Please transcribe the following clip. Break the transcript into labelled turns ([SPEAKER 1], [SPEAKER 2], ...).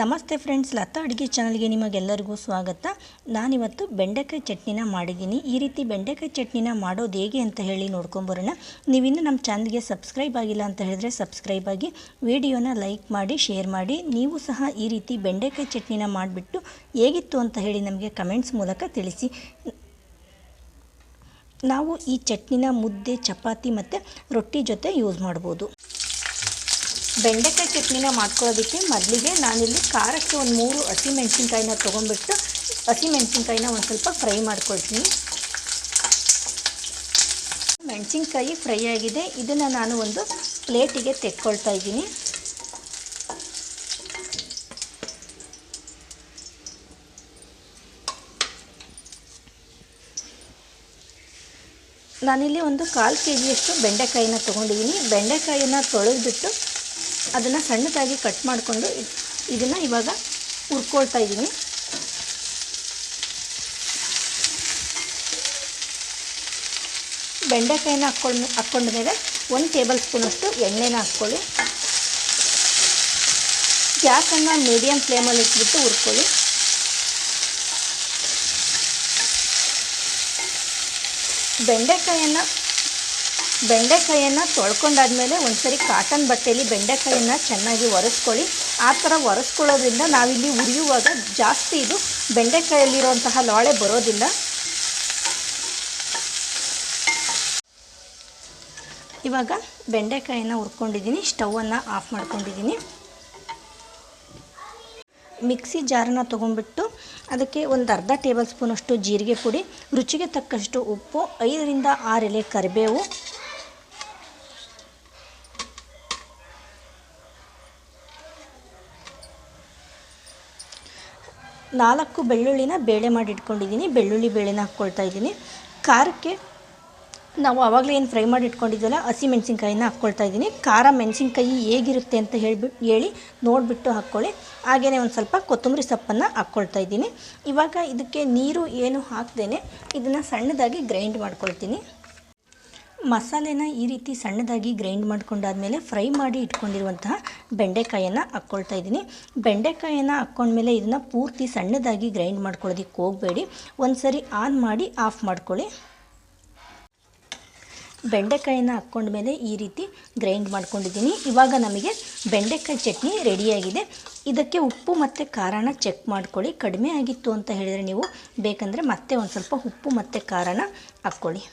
[SPEAKER 1] ನಮಸ್ತೆ ಫ್ರೆಂಡ್ಸ್, ಲತಾ ಅಡುಗೆ ಚಾನಲ್ಗೆ ನಿಮಗೆಲ್ಲರಿಗೂ ಸ್ವಾಗತ. ನಾನಿವತ್ತು ಬೆಂಡೆಕಾಯಿ ಚಟ್ನಿನ ಮಾಡಿದ್ದೀನಿ. ಈ ರೀತಿ ಬೆಂಡೆಕಾಯಿ ಚಟ್ನಿನ ಮಾಡೋದು ಹೇಗೆ ಅಂತ ಹೇಳಿ ನೋಡ್ಕೊಂಬರೋಣ. ನೀವಿನ್ನೂ ನಮ್ಮ ಚಾನಲ್ಗೆ ಸಬ್ಸ್ಕ್ರೈಬ್ ಆಗಿಲ್ಲ ಅಂತ ಹೇಳಿದ್ರೆ ಸಬ್ಸ್ಕ್ರೈಬ್ ಆಗಿ, ವಿಡಿಯೋನ ಲೈಕ್ ಮಾಡಿ, ಶೇರ್ ಮಾಡಿ. ನೀವು ಸಹ ಈ ರೀತಿ ಬೆಂಡೆಕಾಯಿ ಚಟ್ನಿನ ಮಾಡಿಬಿಟ್ಟು ಹೇಗಿತ್ತು ಅಂತ ಹೇಳಿ ನಮಗೆ ಕಮೆಂಟ್ಸ್ ಮೂಲಕ ತಿಳಿಸಿ. ನಾವು ಈ ಚಟ್ನಿನ ಮುದ್ದೆ, ಚಪಾತಿ ಮತ್ತು ರೊಟ್ಟಿ ಜೊತೆ ಯೂಸ್ ಮಾಡ್ಬೋದು. ಬೆಂಡೆಕಾಯಿ ಚಟ್ನಿನ ಮಾಡ್ಕೊಳ್ಳೋದಕ್ಕೆ ಮೊದಲಿಗೆ ನಾನಿಲ್ಲಿ ಖಾರಕ್ಕೆ ಒಂದು ಮೂರು ಹಸಿಮೆಣ್ಸಿನ್ಕಾಯಿನ ತೊಗೊಂಡ್ಬಿಟ್ಟು ಹಸಿಮೆಣ್ಸಿನ್ಕಾಯಿನ ಒಂದು ಸ್ವಲ್ಪ ಫ್ರೈ ಮಾಡ್ಕೊಳ್ತೀನಿ. ಮೆಣಸಿನ್ಕಾಯಿ ಫ್ರೈ ಆಗಿದೆ. ಇದನ್ನು ನಾನು ಒಂದು ಪ್ಲೇಟಿಗೆ ತೆಕ್ಕೊಳ್ತಾ ಇದ್ದೀನಿ. ನಾನಿಲ್ಲಿ ಒಂದು ಕಾಲು ಕೆ ಜಿಯಷ್ಟು ಬೆಂಡೆಕಾಯಿನ ತೊಗೊಂಡಿದ್ದೀನಿ. ಬೆಂಡೆಕಾಯಿನ ತೊಳೆದ್ಬಿಟ್ಟು ಅದನ್ನು ಸಣ್ಣದಾಗಿ ಕಟ್ ಮಾಡಿಕೊಂಡು ಇದನ್ನು ಇವಾಗ ಹುರ್ಕೊಳ್ತಾ ಇದ್ದೀನಿ ಬೆಂಡೆಕಾಯಿನ ಹಾಕ್ಕೊಂಡು ಹಾಕ್ಕೊಂಡ ಮೇಲೆ ಒಂದು ಟೇಬಲ್ ಸ್ಪೂನಷ್ಟು ಎಣ್ಣೆನ ಹಾಕ್ಕೊಳ್ಳಿ. ಗ್ಯಾಸನ್ನು ಮೀಡಿಯಮ್ ಫ್ಲೇಮಲ್ಲಿ ಇಟ್ಬಿಟ್ಟು ಹುರ್ಕೊಳ್ಳಿ. ಬೆಂಡೆಕಾಯನ್ನು ಬೆಂಡೆಕಾಯನ್ನು ತೊಳ್ಕೊಂಡಾದ್ಮೇಲೆ ಒಂದ್ಸರಿ ಕಾಟನ್ ಬಟ್ಟೆಯಲ್ಲಿ ಬೆಂಡೆಕಾಯನ್ನು ಚೆನ್ನಾಗಿ ಒರೆಸ್ಕೊಳ್ಳಿ. ಆ ಥರ ಒರೆಸ್ಕೊಳ್ಳೋದ್ರಿಂದ ನಾವಿಲ್ಲಿ ಉರಿಯುವಾಗ ಜಾಸ್ತಿ ಇದು ಬೆಂಡೆಕಾಯಲ್ಲಿರುವಂತಹ ಲೋಳೆ ಬರೋದಿಲ್ಲ. ಇವಾಗ ಬೆಂಡೆಕಾಯನ್ನು ಹುರ್ಕೊಂಡಿದ್ದೀನಿ, ಸ್ಟವನ್ನು ಆಫ್ ಮಾಡ್ಕೊಂಡಿದ್ದೀನಿ. ಮಿಕ್ಸಿ ಜಾರನ್ನ ತೊಗೊಂಡ್ಬಿಟ್ಟು ಅದಕ್ಕೆ ಒಂದು ಅರ್ಧ ಟೇಬಲ್ ಸ್ಪೂನಷ್ಟು ಜೀರಿಗೆ ಪುಡಿ, ರುಚಿಗೆ ತಕ್ಕಷ್ಟು ಉಪ್ಪು, ಐದರಿಂದ ಆರು ಎಲೆ ಕರಿಬೇವು ನಾಲ್ಕು ಬೆಳ್ಳುಳ್ಳಿನ ಬೇಳೆ ಮಾಡಿ ಇಟ್ಕೊಂಡಿದ್ದೀನಿ. ಬೆಳ್ಳುಳ್ಳಿ ಬೇಳೆನ ಹಾಕ್ಕೊಳ್ತಾ ಇದ್ದೀನಿ. ಖಾರಕ್ಕೆ ನಾವು ಆವಾಗಲೇ ಏನು ಫ್ರೈ ಮಾಡಿ ಇಟ್ಕೊಂಡಿದ್ವಲ್ಲ ಹಸಿ ಮೆಣಸಿನ್ಕಾಯಿನ ಹಾಕ್ಕೊಳ್ತಾ ಇದ್ದೀನಿ. ಖಾರ ಮೆಣಸಿನ್ಕಾಯಿ ಹೇಗಿರುತ್ತೆ ಅಂತ ಹೇಳಿಬಿಟ್ಟು ಹೇಳಿ ನೋಡಿಬಿಟ್ಟು ಹಾಕ್ಕೊಳ್ಳಿ. ಹಾಗೆಯೇ ಒಂದು ಸ್ವಲ್ಪ ಕೊತ್ತಂಬರಿ ಸೊಪ್ಪನ್ನು ಹಾಕ್ಕೊಳ್ತಾ ಇದ್ದೀನಿ. ಇವಾಗ ಇದಕ್ಕೆ ನೀರು ಏನು ಹಾಕ್ದೇ ಇದನ್ನು ಸಣ್ಣದಾಗಿ ಗ್ರೈಂಡ್ ಮಾಡ್ಕೊಳ್ತೀನಿ. ಮಸಾಲೆನ ಈ ರೀತಿ ಸಣ್ಣದಾಗಿ ಗ್ರೈಂಡ್ ಮಾಡ್ಕೊಂಡಾದ್ಮೇಲೆ ಫ್ರೈ ಮಾಡಿ ಇಟ್ಕೊಂಡಿರುವಂತಹ ಬೆಂಡೆಕಾಯನ್ನು ಹಾಕ್ಕೊಳ್ತಾ ಇದ್ದೀನಿ. ಬೆಂಡೆಕಾಯನ್ನು ಹಾಕ್ಕೊಂಡ್ಮೇಲೆ ಇದನ್ನು ಪೂರ್ತಿ ಸಣ್ಣದಾಗಿ ಗ್ರೈಂಡ್ ಮಾಡ್ಕೊಳ್ಳೋದಕ್ಕೆ ಹೋಗಬೇಡಿ. ಒಂದು ಸರಿ ಆನ್ ಮಾಡಿ ಆಫ್ ಮಾಡ್ಕೊಳ್ಳಿ. ಬೆಂಡೆಕಾಯನ್ನು ಹಾಕ್ಕೊಂಡ್ಮೇಲೆ ಈ ರೀತಿ ಗ್ರೈಂಡ್ ಮಾಡ್ಕೊಂಡಿದ್ದೀನಿ. ಇವಾಗ ನಮಗೆ ಬೆಂಡೆಕಾಯಿ ಚಟ್ನಿ ರೆಡಿಯಾಗಿದೆ. ಇದಕ್ಕೆ ಉಪ್ಪು ಮತ್ತು ಖಾರನ ಚೆಕ್ ಮಾಡ್ಕೊಳ್ಳಿ. ಕಡಿಮೆ ಆಗಿತ್ತು ಅಂತ ಹೇಳಿದರೆ ನೀವು ಬೇಕಂದರೆ ಮತ್ತೆ ಒಂದು ಸ್ವಲ್ಪ ಉಪ್ಪು ಮತ್ತು ಖಾರನ ಹಾಕ್ಕೊಳ್ಳಿ.